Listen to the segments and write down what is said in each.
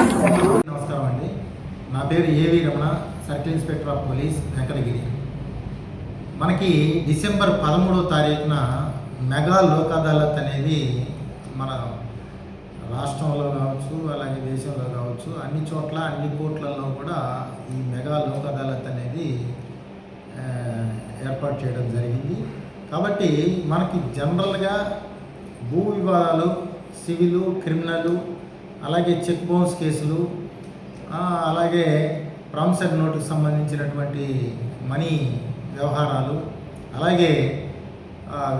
నమస్కారం అండి నా పేరు AV Ramana circle inspector of police Venkatagiri మనకి డిసెంబర్ పదమూడవ తారీఖున మెగా లోక్ అదాలత్ అనేది మన రాష్ట్రంలో కావచ్చు అలాగే దేశంలో కావచ్చు అన్ని చోట్ల అన్ని కోర్టులలో కూడా ఈ మెగా లోక్ అదాలత్ అనేది ఏర్పాటు చేయడం జరిగింది. కాబట్టి మనకి జనరల్గా భూ వివాదాలు సివిలు క్రిమినలు అలాగే చెక్ బౌన్స్ కేసులు అలాగే ప్రామిసర్ నోటుకు సంబంధించినటువంటి మనీ వ్యవహారాలు అలాగే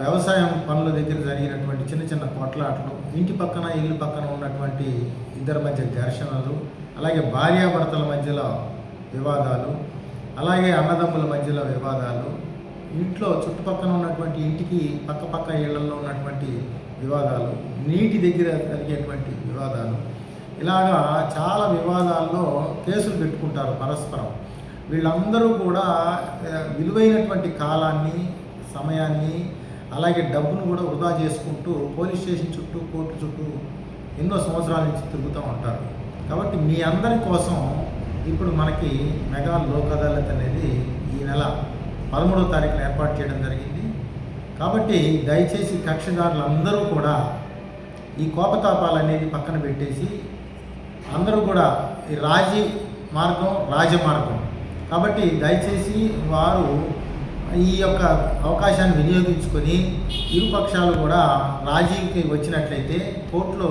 వ్యవసాయం పనుల దగ్గర జరిగినటువంటి చిన్న చిన్న కొట్లాటలు ఇంటి పక్కన ఇల్లు పక్కన ఉన్నటువంటి ఇద్దరి మధ్య ఘర్షణలు అలాగే భార్యాభర్తల మధ్యలో వివాదాలు అలాగే అన్నదమ్ముల మధ్యలో వివాదాలు ఇంట్లో చుట్టుపక్కల ఉన్నటువంటి ఇంటికి పక్క పక్క ఇళ్ళలో ఉన్నటువంటి వివాదాలు నీటి దగ్గర జరిగేటువంటి వివాదాలు ఇలాగా చాలా వివాదాల్లో కేసులు పెట్టుకుంటారు పరస్పరం. వీళ్ళందరూ కూడా విలువైనటువంటి కాలాన్ని సమయాన్ని అలాగే డబ్బును కూడా వృధా చేసుకుంటూ పోలీస్ స్టేషన్ చుట్టూ కోర్టు చుట్టూ ఎన్నో సంవత్సరాల నుంచి తిరుగుతూ ఉంటారు. కాబట్టి మీ అందరి కోసం ఇప్పుడు మనకి మెగా లోక్ అదాలత్ అనేది ఈ నెల పదమూడవ తారీఖున ఏర్పాటు చేయడం జరిగింది. కాబట్టి దయచేసి కక్షదారులందరూ కూడా ఈ కోపతాపాలు అనేది పక్కన పెట్టేసి అందరూ కూడా ఈ రాజీ మార్గం రాజమార్గం కాబట్టి దయచేసి వారు ఈ యొక్క అవకాశాన్ని వినియోగించుకొని ఇరు పక్షాలు కూడా రాజీకి వచ్చినట్లయితే కోర్టులో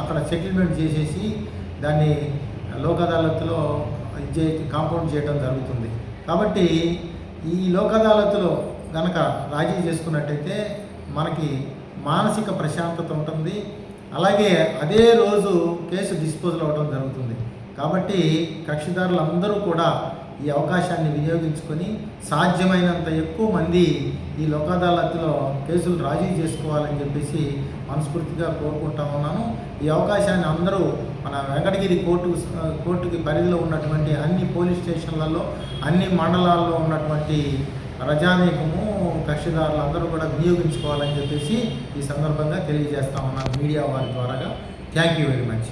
అక్కడ సెటిల్మెంట్ చేసేసి దాన్ని లోక్ అదాలత్లో కాంపౌండ్ చేయడం జరుగుతుంది. కాబట్టి ఈ లోక్ అదాలత్లో కనుక రాజీ చేసుకున్నట్టయితే మనకి మానసిక ప్రశాంతత ఉంటుంది. అలాగే అదే రోజు కేసు డిస్పోజల్ అవ్వడం జరుగుతుంది. కాబట్టి కక్షిదారులందరూ కూడా ఈ అవకాశాన్ని వినియోగించుకొని సాధ్యమైనంత ఎక్కువ మంది ఈ లోక్ అదాలత్లో కేసులు రాజీ చేసుకోవాలని చెప్పేసి మనస్ఫూర్తిగా కోరుకుంటా ఉన్నాను. ఈ అవకాశాన్ని అందరూ మన వెంకటగిరి కోర్టు కోర్టుకి పరిధిలో ఉన్నటువంటి అన్ని పోలీస్ స్టేషన్లలో అన్ని మండలాల్లో ఉన్నటువంటి ప్రజానీకము కక్షిదారులు అందరూ కూడా వినియోగించుకోవాలని చెప్పేసి ఈ సందర్భంగా తెలియజేస్తా ఉన్నాను మీడియా వారి ద్వారాగా. Thank you very much